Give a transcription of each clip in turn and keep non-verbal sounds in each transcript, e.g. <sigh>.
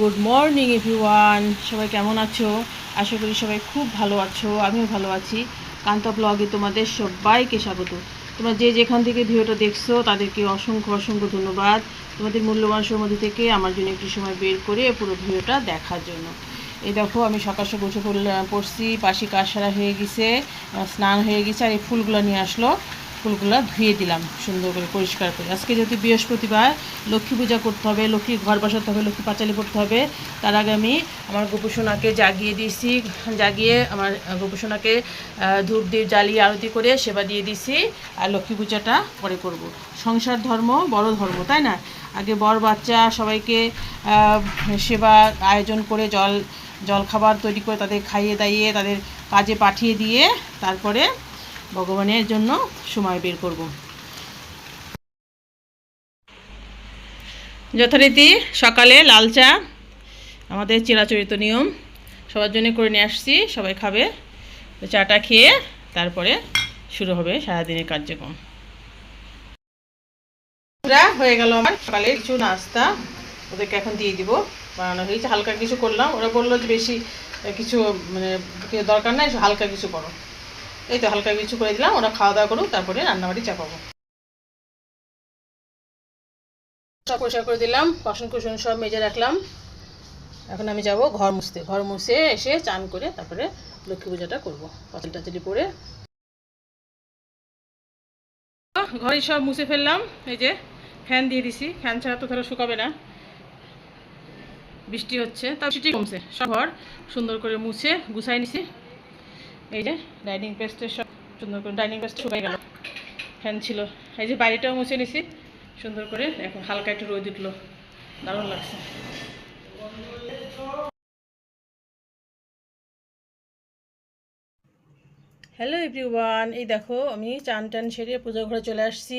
Good morning everyone সবাই কেমন আছো? আশা করি সবাই খুব ভালো আছো, আমিও ভালো আছি। কান্তা ব্লগে তোমাদের সবাইকে স্বাগত। তোমরা যে যেখান থেকে ভিডিওটা দেখছ, তাদেরকে অসংখ্য অসংখ্য ধন্যবাদ। তোমাদের মূল্যবান সময় থেকে আমার জন্য একটু সময় বের করে পুরো ভিডিওটা দেখার জন্য। এই দেখো, আমি সকাল সকাল উঠে পড়লাম, পড়ছি, পাশি কাজ সারা হয়ে গেছে স্নান হয়ে গেছে, আর এই ফুলগুলো নিয়ে আসলো। ফুলগুলো ধুয়ে দিলাম, সুন্দর করে পরিষ্কার করে। আজকে যেহেতু বৃহস্পতিবার, লক্ষ্মী পূজা করতে হবে লক্ষ্মীর ঘর বসাতে হবে, লক্ষ্মী পাঁচালি করতে হবে। তার আগে আমি আমার গোপুসোনাকে জাগিয়ে দিয়েছি, জাগিয়ে আমার গোপুসোনাকে ধূপ দিয়ে জ্বালিয়ে আরতি করে সেবা দিয়ে দিয়েছি আর লক্ষ্মী পূজাটা পরে করব। সংসার ধর্ম বড় ধর্ম, তাই না? আগে বর বাচ্চা সবাইকে সেবা আয়োজন করে জল জল খাবার তৈরি করে তাদের খাইয়ে দাইয়ে তাদের কাজে পাঠিয়ে দিয়ে তারপরে ভগবানের জন্য সময় বের করব। যথারীতি সকালে লাল চা, আমাদের চিরাচরিত নিয়ম। সবার জন্য করে নিয়ে আসছি, সবাই খাবে। চাটা খেয়ে তারপরে শুরু হবে সারাদিনের কার্যক্রম। হয়ে গেল আমার সকালে কিছু নাস্তা। ওদেরকে এখন দিয়ে দিব। বানানো হয়েছে। হালকা কিছু করলাম। ওরা বলল যে বেশি কিছু মানে দরকার নাই, হালকা কিছু করো। এই তো হালকা কিছু করে দিলাম ওরা খাওয়া দাওয়া করুক, তারপরে রান্নাবাড়ি চাপাবো। সব পরিষ্কার করে দিলাম, বাসন কুসন সব মেজে রাখলাম। এখন আমি যাব ঘর মুছতে। ঘর মুছে এসে চান করে তারপরে লক্ষ্মী পূজাটা করব। পাঁচিল টাচিলি পরে। ঘরে সব মুছে ফেললাম, এই যে ফ্যান দিয়ে দিছি। ফ্যান ছাড়া তো ধরো শুকাবে না। বৃষ্টি হচ্ছে, তাও বৃষ্টি কমছে। সব ঘর সুন্দর করে মুছে গুছাই নিছি। এই যে ডাইনিং পেস্টের সব সুন্দর করে ডাইনিং পেস্ট শুকাই গেল। ফ্যান ছিল। এই যে বাড়িটাও মুছে নিছি। সুন্দর করে এখন হালকা একটু রোদ উঠল। দারুণ লাগছে। হ্যালো এভরিওয়ান এই দেখো, আমি চান টান সেরে পুজো ঘরে চলে আসছি।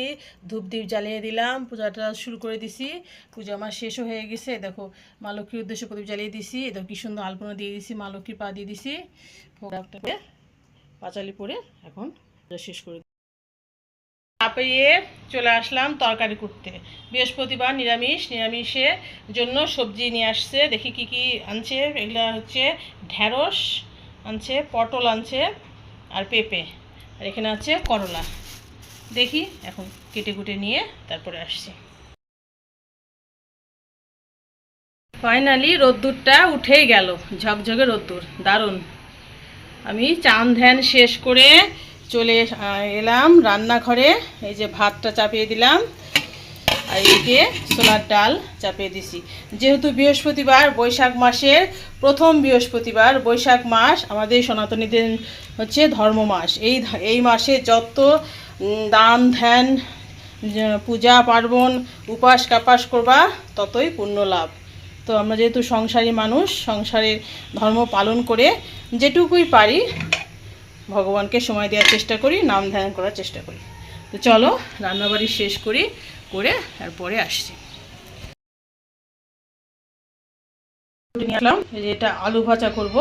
ধূপ দ্বীপ জ্বালিয়ে দিলাম, পূজাটা শুরু করে দিছি। পুজো আমার শেষও হয়ে গেছে দেখো, মা লক্ষ্মীর উদ্দেশ্যে প্রদীপ জ্বালিয়ে দিছি। দেখো, কি সুন্দর আলপনা দিয়ে দিছি, মা লক্ষ্মীর পা দিয়ে দিছি। পাঁচালি পরে এখন শেষ করে চাপিয়ে চলে আসলাম তরকারি করতে। বৃহস্পতিবার নিরামিষ নিরামিষের জন্য সবজি নিয়ে আসছে। দেখি কি কি আনছে। এগুলো হচ্ছে ঢ্যাঁড়স আনছে, পটল আনছে আর পেঁপে। আর এখানে আছে করলা। দেখি এখন কেটে কুটে নিয়ে তারপরে আসছি। ফাইনালি রোদ্দুরটা উঠেই গেল। ঝকঝকে রোদ্দুর। দারুণ। আমি চান ধ্যান শেষ করে চলে এলাম রান্নাঘরে। এই যে ভাতটা চাপিয়ে দিলাম, আর এদিকে ছোলার ডাল চাপিয়ে দিছি। যেহেতু বৃহস্পতিবার, বৈশাখ মাসের প্রথম বৃহস্পতিবার, বৈশাখ মাস আমাদের সনাতনীদের হচ্ছে ধর্ম মাস। এই এই মাসে যত দান ধ্যান, পূজা পার্বণ উপাস কাপাস করবা, ততই পুণ্য লাভ। তো আমরা যেহেতু সংসারী মানুষ সংসারের ধর্ম পালন করে যেটুকুই পারি, ভগবানকে সময় দেওয়ার চেষ্টা করি, নাম ধ্যান করার চেষ্টা করি। তো চলো, রান্নাবাড়ি শেষ করি, করে তারপরে আসছি। নিয়ে আসলাম যে এটা আলু ভাজা করব,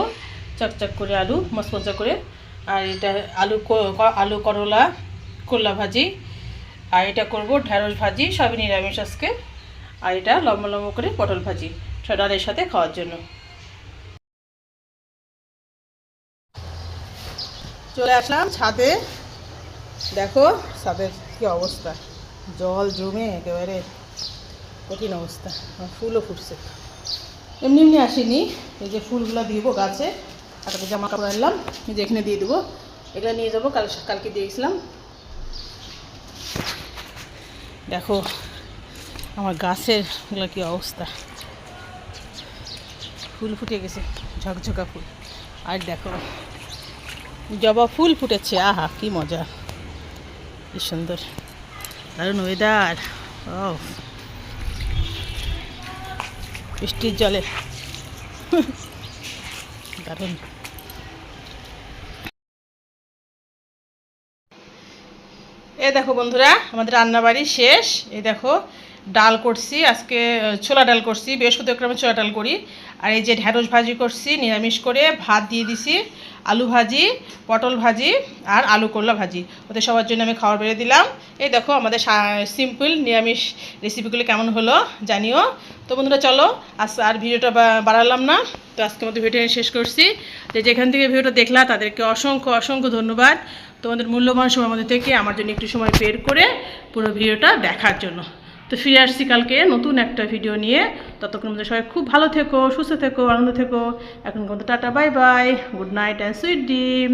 চকচক করে আলু, মচমচা করে। আর এটা আলু আলু করলা করলা ভাজি। আর এটা করব ঢ্যাঁড়স ভাজি, সবই নিরামিষ আজকে। আর এটা লম্বা লম্বা করে পটল ভাজি। ডালের সাথে খাওয়ার জন্য। চলে আসলাম ছাদে। দেখো ছাদের কি অবস্থা। জল জমে একেবারে কঠিন অবস্থা। ফুলও ফুটছে। এমনি এমনি আসিনি। এই যে ফুলগুলো দিব গাছে। হাতাতে জামা কাপড় আনলাম যে এখানে দিয়ে দেবো। এগুলো নিয়ে যাব, কাল কালকে দিয়ে গেছিলাম দেখো আমার গাছের এগুলো কি অবস্থা। ফুল ফুটে গেছে, ঝকঝকা ফুল। আর দেখো, জবা ফুল ফুটেছে, আহা, কি মজা। কি সুন্দর। দারুণ ওয়েদার ও বৃষ্টির জলে। <laughs> দারুণ। এই দেখো বন্ধুরা, আমাদের রান্নাবাড়ি শেষ। এই দেখো, ডাল করছি, আজকে ছোলা ডাল করছি বৃহস্পতিবার আমি ছোলা ডাল করি। আর এই যে ঢ্যাঁড়স ভাজি করছি, নিরামিষ করে ভাত দিয়ে দিছি, আলু ভাজি, পটল ভাজি আর আলু করলা ভাজি। ওদের সবার জন্য আমি খাবার বেড়ে দিলাম। এই দেখো, আমাদের সিম্পল নিরামিষ রেসিপিগুলো কেমন হলো জানিও। তো বন্ধুরা, চলো, আজ আর ভিডিওটা বাড়ালাম না। তো আজকে মতো ভিডিও শেষ করছি। যে যেখান থেকে ভিডিওটা দেখলা, তাদেরকে অসংখ্য অসংখ্য ধন্যবাদ। তোমাদের মূল্যবান সময় মধ্যে থেকে আমার জন্য একটু সময় বের করে পুরো ভিডিওটা দেখার জন্য। তো ফিরে আসছি কালকে নতুন একটা ভিডিও নিয়ে। ততক্ষণ মধ্যে সবাই খুব ভালো থেকো, সুস্থ থেকো, আনন্দ থেকো। এখন কিন্তু ta ta, bye bye, good night and sweet dream